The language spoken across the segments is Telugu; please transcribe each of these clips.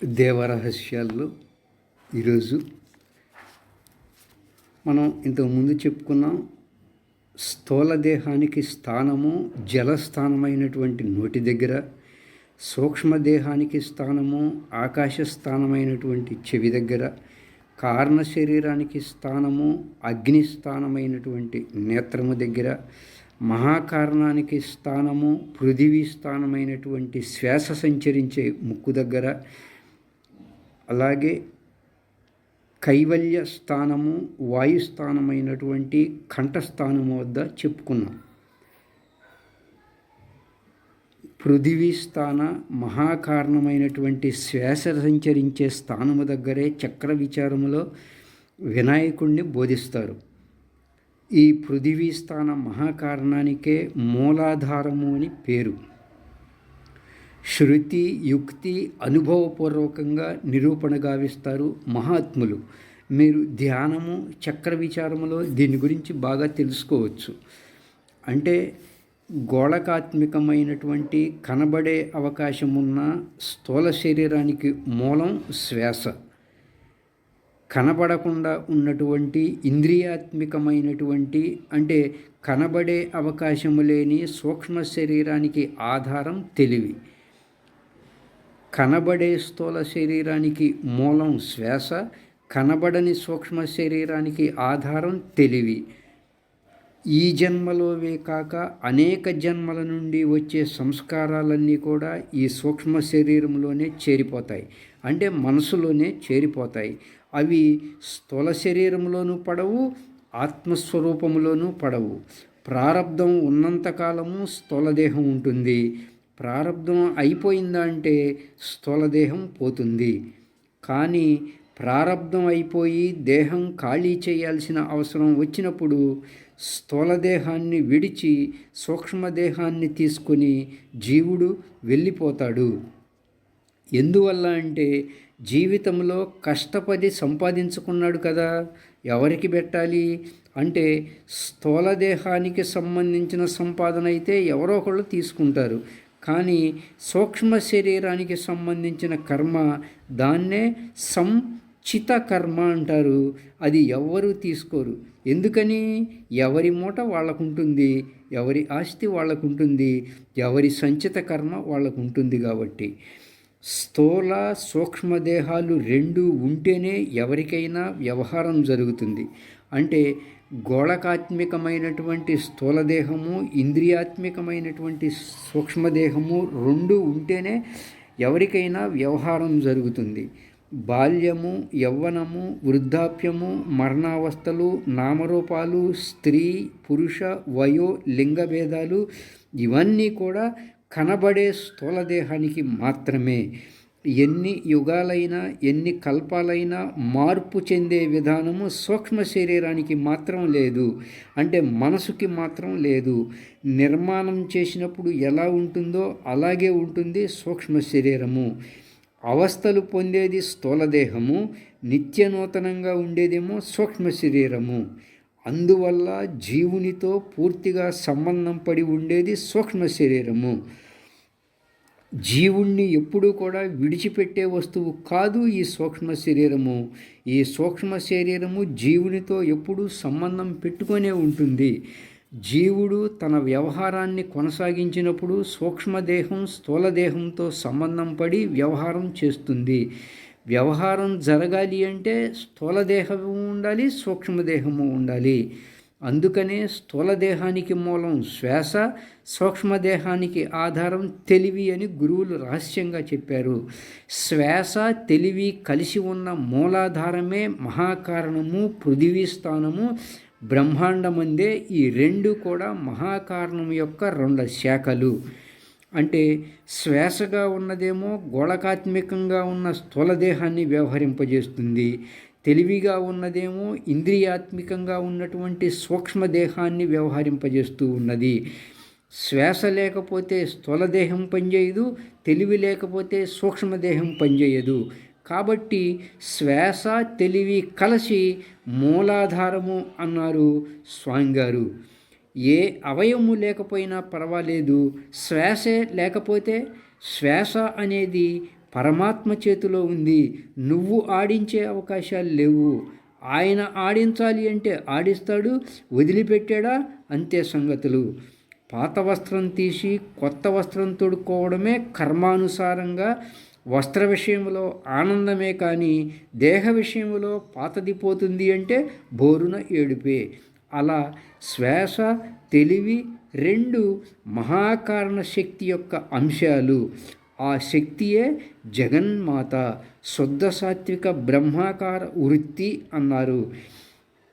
దేవరహస్యాల్లో ఈరోజు మనం ఇంతకుముందు చెప్పుకున్నాం స్థూల దేహానికి స్థానము జలస్థానమైనటువంటి నోటి దగ్గర సూక్ష్మదేహానికి స్థానము ఆకాశ స్థానమైనటువంటి చెవి దగ్గర కారణ శరీరానికి స్థానము అగ్ని స్థానమైనటువంటి నేత్రము దగ్గర మహాకారణానికి స్థానము పృథివీ స్థానమైనటువంటి శ్వాస సంచరించే ముక్కు దగ్గర అలాగే కైవల్య స్థానము వాయుస్థానమైనటువంటి కంఠస్థానము వద్ద చెప్పుకున్నాం. పృథివీ స్థాన మహాకారణమైనటువంటి శ్వాస సంచరించే స్థానము దగ్గరే చక్ర విచారములో వినాయకుణ్ణి బోధిస్తారు. ఈ పృథివీ స్థాన మహాకారణానికే మూలాధారము అని పేరు. శృతి యుక్తి అనుభవపూర్వకంగా నిరూపణ గావిస్తారు మహాత్ములు. మీరు ధ్యానము చక్ర విచారములో దీని గురించి బాగా తెలుసుకోవచ్చు. అంటే గోళకాత్మికమైనటువంటి కనబడే అవకాశం ఉన్న స్థూల శరీరానికి మూలం శ్వాస. కనబడకుండా ఉన్నటువంటి ఇంద్రియాత్మికమైనటువంటి అంటే కనబడే అవకాశము లేని సూక్ష్మ శరీరానికి ఆధారం తెలివి. కనబడే స్థూల శరీరానికి మూలం శ్వాస కనబడని సూక్ష్మ శరీరానికి ఆధారం తెలివి. ఈ జన్మలోవే కాక అనేక జన్మల నుండి వచ్చే సంస్కారాలన్నీ కూడా ఈ సూక్ష్మ శరీరంలోనే చేరిపోతాయి. అంటే మనసులోనే చేరిపోతాయి. అవి స్థూల శరీరంలోనూ పడవు ఆత్మస్వరూపంలోనూ పడవు. ప్రారంధం ఉన్నంతకాలము స్థూలదేహం ఉంటుంది. ప్రారంధం అయిపోయిందా అంటే స్థూలదేహం పోతుంది. కానీ ప్రారంధం అయిపోయి దేహం ఖాళీ చేయాల్సిన అవసరం వచ్చినప్పుడు స్థూలదేహాన్ని విడిచి సూక్ష్మదేహాన్ని తీసుకొని జీవుడు వెళ్ళిపోతాడు. ఎందువల్ల అంటే జీవితంలో కష్టపడి సంపాదించుకున్నాడు కదా ఎవరికి పెట్టాలి? అంటే స్థూలదేహానికి సంబంధించిన సంపాదన అయితే ఎవరో ఒకళ్ళు తీసుకుంటారు. కానీ సూక్ష్మ శరీరానికి సంబంధించిన కర్మ దాన్నే సంచిత కర్మ అంటారు. అది ఎవ్వరూ తీసుకోరు. ఎందుకని? ఎవరి మూట వాళ్ళకు ఉంటుంది ఎవరి ఆస్తి వాళ్ళకు ఉంటుంది ఎవరి సంచిత కర్మ వాళ్ళకు ఉంటుంది కాబట్టి. స్థూల సూక్ష్మదేహాలు రెండు ఉంటేనే ఎవరికైనా వ్యవహారం జరుగుతుంది. అంటే గోళకాత్మికమైనటువంటి స్థూలదేహము ఇంద్రియాత్మికమైనటువంటి సూక్ష్మదేహము రెండు ఉంటేనే ఎవరికైనా వ్యవహారం జరుగుతుంది. బాల్యము యవ్వనము వృద్ధాప్యము మరణావస్థలు నామరూపాలు స్త్రీ పురుష వయో లింగభేదాలు ఇవన్నీ కూడా కనబడే స్థూలదేహానికి మాత్రమే. ఎన్ని యుగాలైనా ఎన్ని కల్పాలైనా మార్పు చెందే విధానము సూక్ష్మ శరీరానికి మాత్రం లేదు. అంటే మనసుకి మాత్రం లేదు. నిర్మాణం చేసినప్పుడు ఎలా ఉంటుందో అలాగే ఉంటుంది సూక్ష్మ శరీరము. అవస్థలు పొందేది స్థూలదేహము నిత్య నూతనంగా ఉండేదేమో సూక్ష్మ శరీరము. అందువల్ల జీవునితో పూర్తిగా సంబంధం పడి ఉండేది సూక్ష్మ శరీరము. జీవుణ్ణి ఎప్పుడూ కూడా విడిచిపెట్టే వస్తువు కాదు ఈ సూక్ష్మ శరీరము. ఈ సూక్ష్మ శరీరము జీవునితో ఎప్పుడూ సంబంధం పెట్టుకొనే ఉంటుంది. జీవుడు తన వ్యవహారాన్ని కొనసాగించినప్పుడు సూక్ష్మదేహం స్థూలదేహంతో సంబంధం పడి వ్యవహారం చేస్తుంది. వ్యవహారం జరగాలి అంటే స్థూలదేహము ఉండాలి సూక్ష్మదేహము ఉండాలి. అందుకనే స్థూలదేహానికి మూలం శ్వాస సూక్ష్మదేహానికి ఆధారం తెలివి అని గురువులు రహస్యంగా చెప్పారు. శ్వాస తెలివి కలిసి ఉన్న మూలాధారమే మహాకారణము పృథివీ స్థానము బ్రహ్మాండమందే ఈ రెండు కూడా మహాకారణం యొక్క రెండు శాఖలు. అంటే శ్వాసగా ఉన్నదేమో గోళకాత్మికంగా ఉన్న స్థూలదేహాన్ని వ్యవహరింపజేస్తుంది. తెలివిగా ఉన్నదేమో ఇంద్రియాత్మికంగా ఉన్నటువంటి సూక్ష్మదేహాన్ని వ్యవహరింపజేస్తూ ఉన్నది. శ్వాస లేకపోతే స్థూలదేహం పనిచేయదు తెలివి లేకపోతే సూక్ష్మదేహం పనిచేయదు. కాబట్టి శ్వాస తెలివి కలిసి మూలాధారము అన్నారు స్వామి గారు ఏ అవయము లేకపోయినా పర్వాలేదు శ్వాసే లేకపోతే శ్వాస అనేది పరమాత్మ చేతిలో ఉంది. నువ్వు ఆడించే అవకాశాలు లేవు. ఆయన ఆడించాలి అంటే ఆడిస్తాడు వదిలిపెట్టాడా? అంతే సంగతులు. పాత వస్త్రం తీసి కొత్త వస్త్రం తొడుక్కోవడమే కర్మానుసారంగా. వస్త్ర విషయంలో ఆనందమే కానీ దేహ విషయంలో పాతది పోతుంది అంటే బోరున ఏడుపే. అలా శ్వాస తెలివి రెండు మహాకారణ శక్తి యొక్క అంశాలు. ఆ శక్తియే జగన్మాత శుద్ధ సాత్విక బ్రహ్మాకార వృత్తి అన్నారు.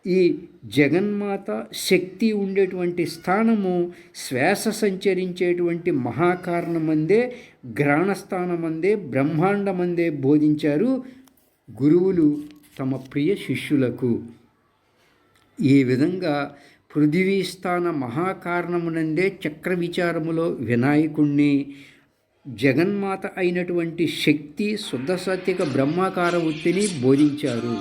ఈ జగన్మాత శక్తి ఉండేటువంటి స్థానము శ్వాస సంచరించేటువంటి మహాకారణమందే గ్రాణస్థానమందే బ్రహ్మాండమందే బోధించారు గురువులు తమ ప్రియ శిష్యులకు. ఈ విధంగా పృథివీ స్థాన మహాకారణమునందే చక్ర విచారములో వినాయకుణ్ణి జగన్మాత అయినటువంటి శక్తి శుద్ధ సత్యక బ్రహ్మాకార వృత్తిని బోధించారు.